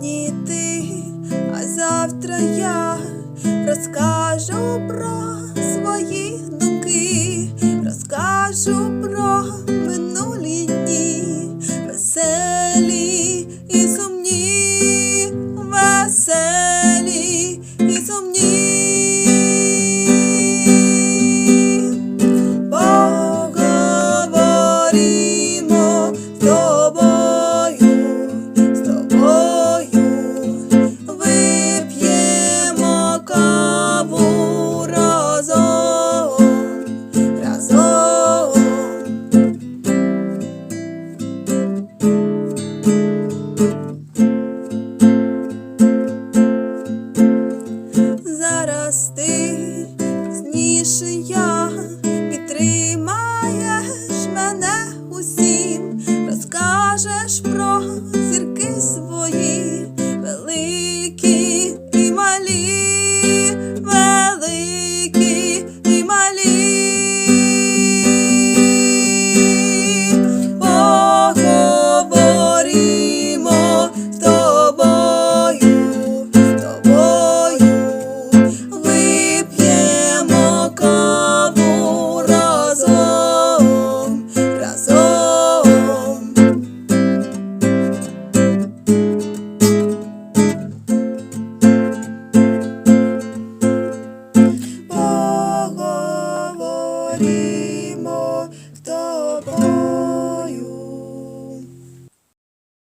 сьогодні ти, а завтра я розкажу про. зараз ти пізніше я. Maria.